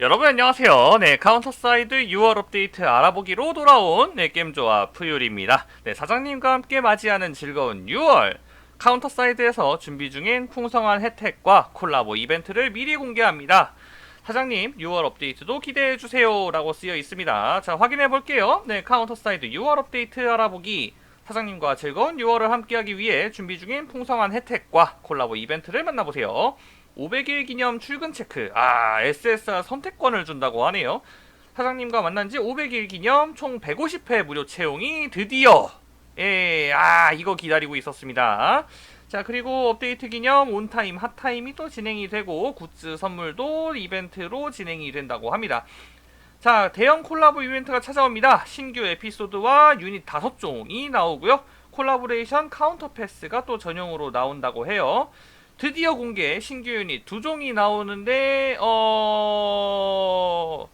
여러분 안녕하세요. 네, 카운터 사이드 6월 업데이트 알아보기로 돌아온 네, 게임 조합 푸율입니다. 네, 사장님과 함께 맞이하는 즐거운 6월. 카운터 사이드에서 준비 중인 풍성한 혜택과 콜라보 이벤트를 미리 공개합니다. 사장님, 6월 업데이트도 기대해 주세요라고 쓰여 있습니다. 자, 확인해 볼게요. 네, 카운터 사이드 6월 업데이트 알아보기. 사장님과 즐거운 6월을 함께하기 위해 준비 중인 풍성한 혜택과 콜라보 이벤트를 만나보세요. 500일 기념 출근 체크. 아, SSR 선택권을 준다고 하네요. 사장님과 만난 지 500일 기념 총 150회 무료 채용이 드디어 예, 아, 이거 기다리고 있었습니다. 자, 그리고 업데이트 기념 온타임, 핫타임이 또 진행이 되고 굿즈 선물도 이벤트로 진행이 된다고 합니다. 자, 대형 콜라보 이벤트가 찾아옵니다. 신규 에피소드와 유닛 5종이 나오고요. 콜라보레이션 카운터 패스가 또 전용으로 나온다고 해요. 드디어 공개 신규 유닛 두 종이 나오는데 어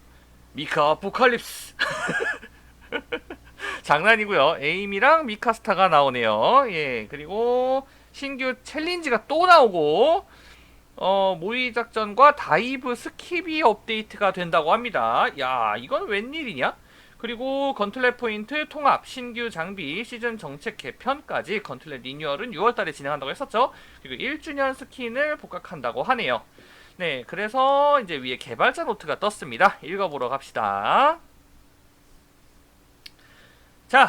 미카 아포칼립스 장난이고요. 에임이랑 미카스타가 나오네요. 예 그리고 신규 챌린지가 또 나오고 어 모의 작전과 다이브 스킵이 업데이트가 된다고 합니다. 야 이건 웬일이냐? 그리고 건틀렛 포인트 통합, 신규 장비, 시즌 정책 개편까지 건틀렛 리뉴얼은 6월달에 진행한다고 했었죠. 그리고 1주년 스킨을 복각한다고 하네요. 네, 그래서 이제 위에 개발자 노트가 떴습니다. 읽어보러 갑시다. 자,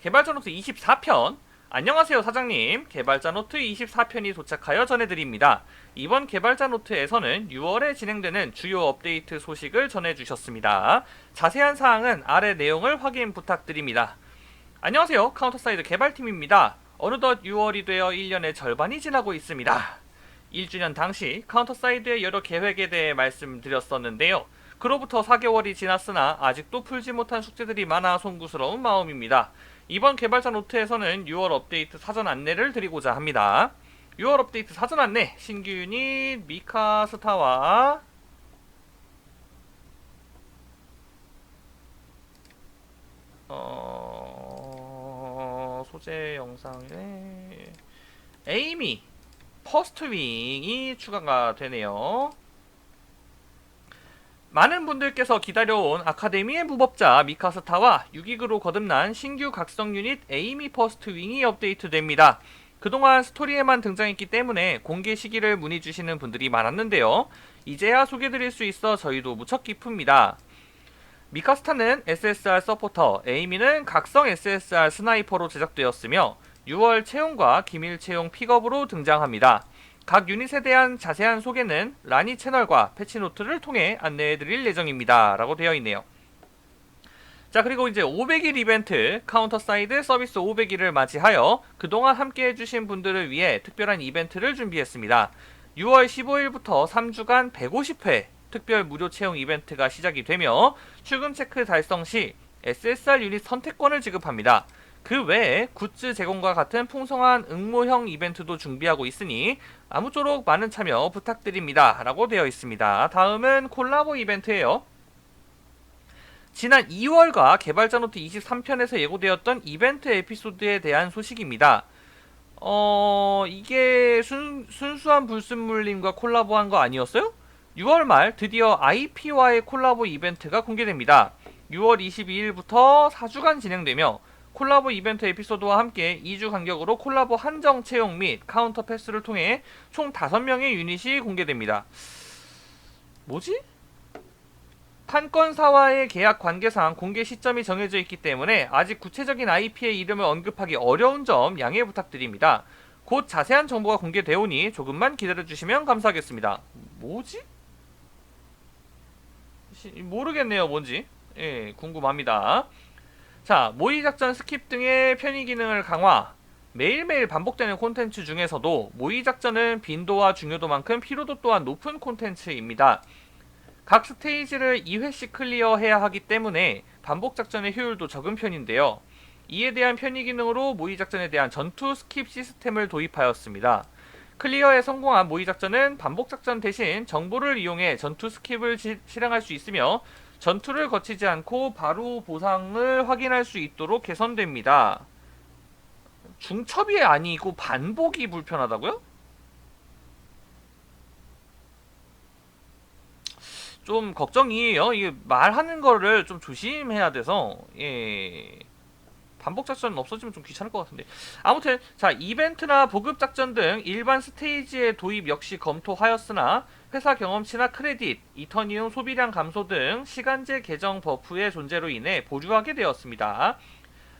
개발자 노트 24편. 안녕하세요, 사장님. 개발자 노트 24편이 도착하여 전해드립니다. 이번 개발자 노트에서는 6월에 진행되는 주요 업데이트 소식을 전해주셨습니다. 자세한 사항은 아래 내용을 확인 부탁드립니다. 안녕하세요. 카운터사이드 개발팀입니다. 어느덧 6월이 되어 1년의 절반이 지나고 있습니다. 1주년 당시 카운터사이드의 여러 계획에 대해 말씀드렸었는데요. 그로부터 4개월이 지났으나 아직도 풀지 못한 숙제들이 많아 송구스러운 마음입니다. 이번 개발자 노트에서는 6월 업데이트 사전 안내를 드리고자 합니다. 6월 업데이트 사전 안내 신규 유닛 미카 스타와 어... 소재 영상에 에이미 퍼스트 윙이 추가가 되네요. 많은 분들께서 기다려온 아카데미의 무법자 미카스타와 6위그로 거듭난 신규 각성 유닛 에이미 퍼스트 윙이 업데이트됩니다. 그동안 스토리에만 등장했기 때문에 공개 시기를 문의 주시는 분들이 많았는데요. 이제야 소개드릴 수 있어 저희도 무척 기쁩니다. 미카스타는 SSR 서포터, 에이미는 각성 SSR 스나이퍼로 제작되었으며 6월 채용과 기밀 채용 픽업으로 등장합니다. 각 유닛에 대한 자세한 소개는 라니 채널과 패치노트를 통해 안내해드릴 예정입니다. 라고 되어 있네요. 자 그리고 이제 500일 이벤트 카운터 사이드 서비스 500일을 맞이하여 그동안 함께 해주신 분들을 위해 특별한 이벤트를 준비했습니다. 6월 15일부터 3주간 150회 특별 무료 채용 이벤트가 시작이 되며 출근 체크 달성 시 SSR 유닛 선택권을 지급합니다. 그 외에 굿즈 제공과 같은 풍성한 응모형 이벤트도 준비하고 있으니 아무쪼록 많은 참여 부탁드립니다. 라고 되어 있습니다. 다음은 콜라보 이벤트예요. 지난 2월과 개발자 노트 23편에서 예고되었던 이벤트 에피소드에 대한 소식입니다. 어, 이게 순, 순수한 불순물님과 콜라보한 거 아니었어요? 6월 말 드디어 IP와의 콜라보 이벤트가 공개됩니다. 6월 22일부터 4주간 진행되며 콜라보 이벤트 에피소드와 함께 2주 간격으로 콜라보 한정 채용 및 카운터 패스를 통해 총 5명의 유닛이 공개됩니다. 뭐지? 판권사와의 계약 관계상 공개 시점이 정해져 있기 때문에 아직 구체적인 IP의 이름을 언급하기 어려운 점 양해 부탁드립니다. 곧 자세한 정보가 공개되오니 조금만 기다려주시면 감사하겠습니다. 뭐지? 시- 모르겠네요, 뭔지. 예, 궁금합니다. 자, 모의 작전 스킵 등의 편의 기능을 강화. 매일매일 반복되는 콘텐츠 중에서도 모의 작전은 빈도와 중요도만큼 피로도 또한 높은 콘텐츠입니다. 각 스테이지를 2회씩 클리어해야 하기 때문에 반복 작전의 효율도 적은 편인데요. 이에 대한 편의 기능으로 모의 작전에 대한 전투 스킵 시스템을 도입하였습니다. 클리어에 성공한 모의 작전은 반복 작전 대신 정보를 이용해 전투 스킵을 시- 실행할 수 있으며 전투를 거치지 않고 바로 보상을 확인할 수 있도록 개선됩니다. 중첩이 아니고 반복이 불편하다고요? 좀 걱정이에요. 이게 말하는 거를 좀 조심해야 돼서 예. 반복 작전 없어지면 좀 귀찮을 것 같은데. 아무튼 자 이벤트나 보급 작전 등 일반 스테이지의 도입 역시 검토하였으나 회사 경험치나 크레딧, 이터니움 소비량 감소 등 시간제 계정 버프의 존재로 인해 보류하게 되었습니다.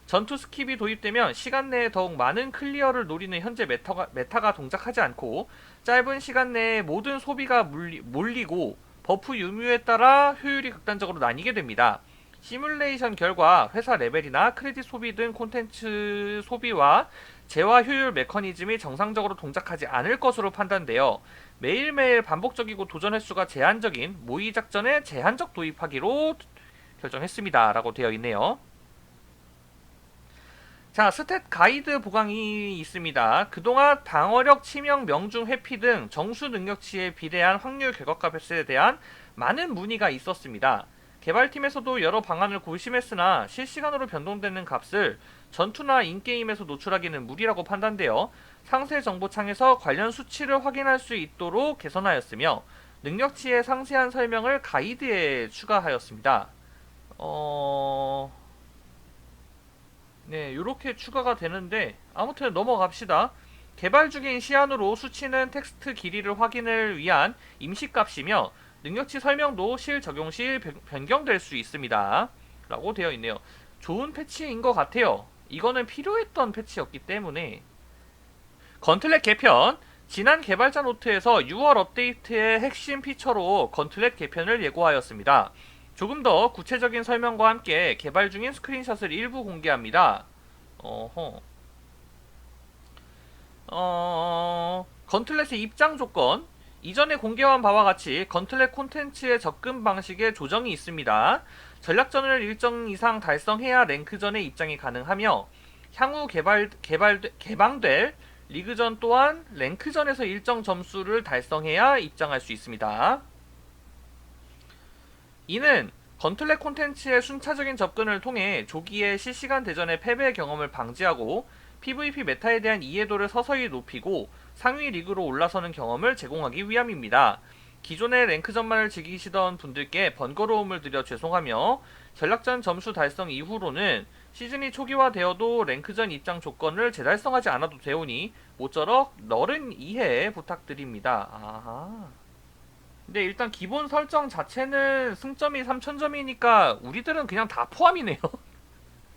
전투 스킵이 도입되면 시간 내에 더욱 많은 클리어를 노리는 현재 메타가, 메타가 동작하지 않고 짧은 시간 내에 모든 소비가 몰리, 몰리고 버프 유무에 따라 효율이 극단적으로 나뉘게 됩니다. 시뮬레이션 결과 회사 레벨이나 크레딧 소비 등 콘텐츠 소비와 재화 효율 메커니즘이 정상적으로 동작하지 않을 것으로 판단되어 매일매일 반복적이고 도전 횟수가 제한적인 모의 작전에 제한적 도입하기로 결정했습니다. 라고 되어 있네요. 자, 스탯 가이드 보강이 있습니다. 그동안 방어력, 치명, 명중, 회피 등 정수 능력치에 비례한 확률 궤곽값에 대한 많은 문의가 있었습니다. 개발팀에서도 여러 방안을 고심했으나 실시간으로 변동되는 값을 전투나 인게임에서 노출하기는 무리라고 판단되어 상세 정보창에서 관련 수치를 확인할 수 있도록 개선하였으며 능력치의 상세한 설명을 가이드에 추가하였습니다. 어... 네, 이렇게 추가가 되는데 아무튼 넘어갑시다. 개발 중인 시안으로 수치는 텍스트 길이를 확인을 위한 임시값이며 능력치 설명도 실 적용 시 변- 변경될 수 있습니다. 라고 되어 있네요. 좋은 패치인 것 같아요. 이거는 필요했던 패치였기 때문에 건틀렛 개편 지난 개발자 노트에서 6월 업데이트의 핵심 피처로 건틀렛 개편을 예고하였습니다. 조금 더 구체적인 설명과 함께 개발 중인 스크린샷을 일부 공개합니다. 어허. 어, 건틀렛의 입장 조건. 이전에 공개한 바와 같이 건틀렛 콘텐츠의 접근 방식에 조정이 있습니다. 전략전을 일정 이상 달성해야 랭크전에 입장이 가능하며 향후 개발, 개발, 개방될 리그전 또한 랭크전에서 일정 점수를 달성해야 입장할 수 있습니다. 이는 건틀렛 콘텐츠의 순차적인 접근을 통해 조기에 실시간 대전의 패배 경험을 방지하고 PVP 메타에 대한 이해도를 서서히 높이고 상위 리그로 올라서는 경험을 제공하기 위함입니다. 기존의 랭크전만을 즐기시던 분들께 번거로움을 드려 죄송하며 전략전 점수 달성 이후로는 시즌이 초기화되어도 랭크전 입장 조건을 재달성하지 않아도 되오니 모쪼록 너른 이해 부탁드립니다. 아하. 근데 일단 기본 설정 자체는 승점이 3000점이니까 우리들은 그냥 다 포함이네요.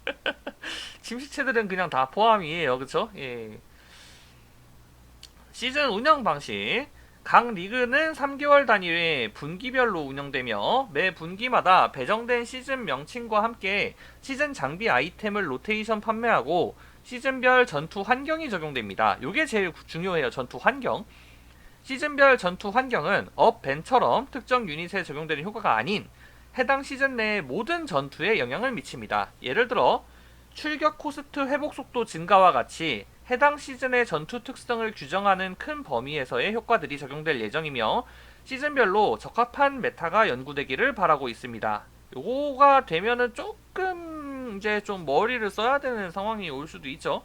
침식체들은 그냥 다 포함이에요. 그쵸? 예. 시즌 운영 방식. 각 리그는 3개월 단위의 분기별로 운영되며 매 분기마다 배정된 시즌 명칭과 함께 시즌 장비 아이템을 로테이션 판매하고 시즌별 전투 환경이 적용됩니다. 요게 제일 구- 중요해요. 전투 환경. 시즌별 전투 환경은 업벤처럼 특정 유닛에 적용되는 효과가 아닌 해당 시즌 내의 모든 전투에 영향을 미칩니다. 예를 들어 출격 코스트 회복 속도 증가와 같이 해당 시즌의 전투 특성을 규정하는 큰 범위에서의 효과들이 적용될 예정이며 시즌별로 적합한 메타가 연구되기를 바라고 있습니다. 요거가 되면은 조금 이제 좀 머리를 써야 되는 상황이 올 수도 있죠.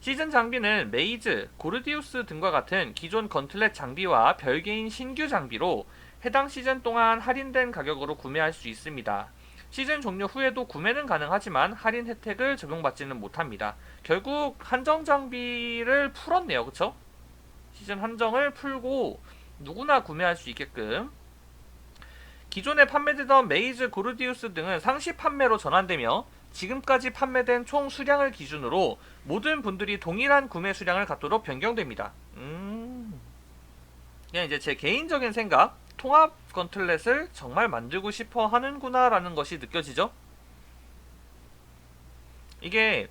시즌 장비는 메이즈, 고르디우스 등과 같은 기존 건틀렛 장비와 별개인 신규 장비로 해당 시즌 동안 할인된 가격으로 구매할 수 있습니다. 시즌 종료 후에도 구매는 가능하지만 할인 혜택을 적용받지는 못합니다. 결국 한정 장비를 풀었네요. 그쵸? 시즌 한정을 풀고 누구나 구매할 수 있게끔 기존에 판매되던 메이즈, 고르디우스 등은 상시 판매로 전환되며 지금까지 판매된 총 수량을 기준으로 모든 분들이 동일한 구매 수량을 갖도록 변경됩니다. 음. 그냥 이제 제 개인적인 생각, 통합 건틀렛을 정말 만들고 싶어 하는구나 라는 것이 느껴지죠? 이게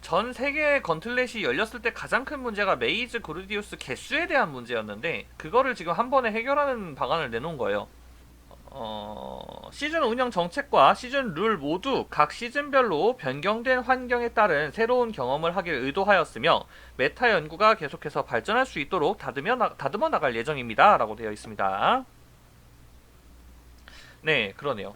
전 세계 건틀렛이 열렸을 때 가장 큰 문제가 메이즈 고르디우스 개수에 대한 문제였는데 그거를 지금 한 번에 해결하는 방안을 내놓은 거예요. 어, 시즌 운영 정책과 시즌 룰 모두 각 시즌별로 변경된 환경에 따른 새로운 경험을 하길 의도하였으며 메타 연구가 계속해서 발전할 수 있도록 다듬어, 나, 다듬어 나갈 예정입니다. 라고 되어 있습니다. 네, 그러네요.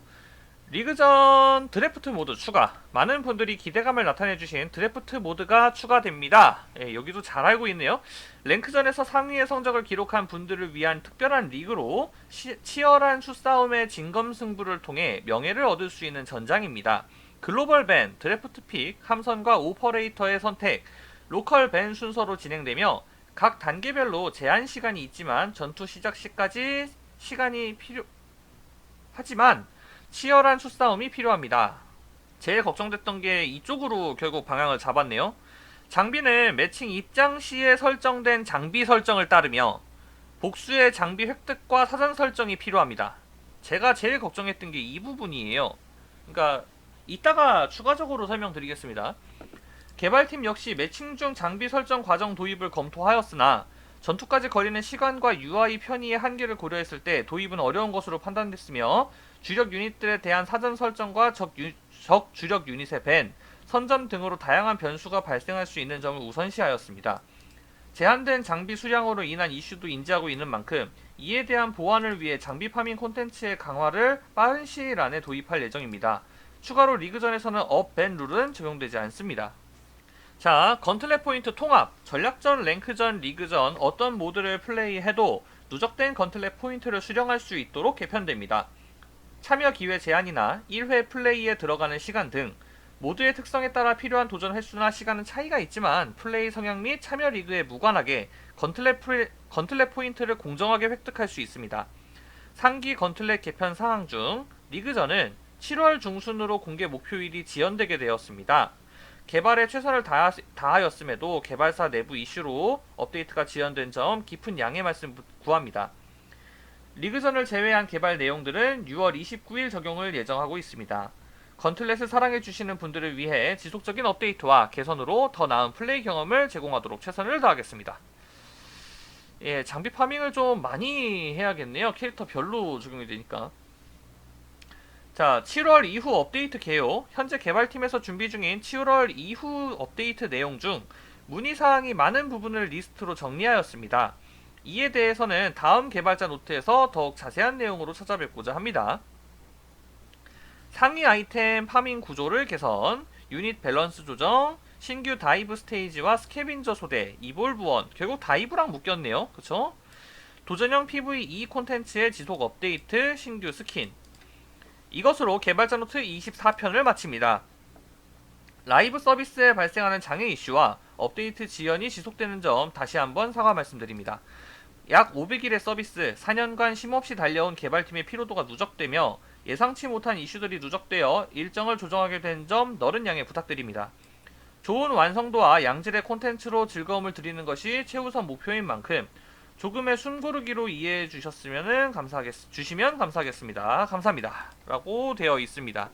리그전 드래프트 모드 추가. 많은 분들이 기대감을 나타내주신 드래프트 모드가 추가됩니다. 예, 여기도 잘 알고 있네요. 랭크전에서 상위의 성적을 기록한 분들을 위한 특별한 리그로 시- 치열한 수싸움의 진검승부를 통해 명예를 얻을 수 있는 전장입니다. 글로벌 밴, 드래프트 픽, 함선과 오퍼레이터의 선택, 로컬 밴 순서로 진행되며 각 단계별로 제한 시간이 있지만 전투 시작 시까지 시간이 필요 하지만 치열한 수싸움이 필요합니다. 제일 걱정됐던 게 이쪽으로 결국 방향을 잡았네요. 장비는 매칭 입장 시에 설정된 장비 설정을 따르며 복수의 장비 획득과 사전 설정이 필요합니다. 제가 제일 걱정했던 게 이 부분이에요. 그러니까 이따가 추가적으로 설명드리겠습니다. 개발팀 역시 매칭 중 장비 설정 과정 도입을 검토하였으나 전투까지 걸리는 시간과 UI 편의의 한계를 고려했을 때 도입은 어려운 것으로 판단됐으며 주력 유닛들에 대한 사전 설정과 적, 유- 적 주력 유닛의 밴, 선점 등으로 다양한 변수가 발생할 수 있는 점을 우선시하였습니다. 제한된 장비 수량으로 인한 이슈도 인지하고 있는 만큼 이에 대한 보완을 위해 장비 파밍 콘텐츠의 강화를 빠른 시일 안에 도입할 예정입니다. 추가로 리그전에서는 업 밴 룰은 적용되지 않습니다. 자, 건틀렛 포인트 통합. 전략전, 랭크전, 리그전 어떤 모드를 플레이해도 누적된 건틀렛 포인트를 수령할 수 있도록 개편됩니다. 참여 기회 제한이나 1회 플레이에 들어가는 시간 등 모드의 특성에 따라 필요한 도전 횟수나 시간은 차이가 있지만 플레이 성향 및 참여 리그에 무관하게 건틀렛, 프레- 건틀렛 포인트를 공정하게 획득할 수 있습니다. 상기 건틀렛 개편 상황 중 리그전은 7월 중순으로 공개 목표일이 지연되게 되었습니다. 개발에 최선을 다하, 다하였음에도 개발사 내부 이슈로 업데이트가 지연된 점 깊은 양해 말씀 부- 구합니다. 리그전을 제외한 개발 내용들은 6월 29일 적용을 예정하고 있습니다. 건틀렛을 사랑해주시는 분들을 위해 지속적인 업데이트와 개선으로 더 나은 플레이 경험을 제공하도록 최선을 다하겠습니다. 예, 장비 파밍을 좀 많이 해야겠네요. 캐릭터 별로 적용이 되니까. 자, 7월 이후 업데이트 개요. 현재 개발팀에서 준비 중인 7월 이후 업데이트 내용 중 문의사항이 많은 부분을 리스트로 정리하였습니다. 이에 대해서는 다음 개발자 노트에서 더욱 자세한 내용으로 찾아뵙고자 합니다. 상위 아이템 파밍 구조를 개선, 유닛 밸런스 조정, 신규 다이브 스테이지와 스캐빈저 소대, 이볼브원, 결국 다이브랑 묶였네요. 그쵸? 도전형 PVE 콘텐츠의 지속 업데이트, 신규 스킨. 이것으로 개발자 노트 24편을 마칩니다. 라이브 서비스에 발생하는 장애 이슈와 업데이트 지연이 지속되는 점 다시 한번 사과 말씀드립니다. 약 500일의 서비스, 4년간 쉼없이 달려온 개발팀의 피로도가 누적되며 예상치 못한 이슈들이 누적되어 일정을 조정하게 된 점 너른 양해 부탁드립니다. 좋은 완성도와 양질의 콘텐츠로 즐거움을 드리는 것이 최우선 목표인 만큼 조금의 숨고르기로 이해해 주셨으면 감사하겠, 주시면 감사하겠습니다. 감사합니다. 라고 되어 있습니다.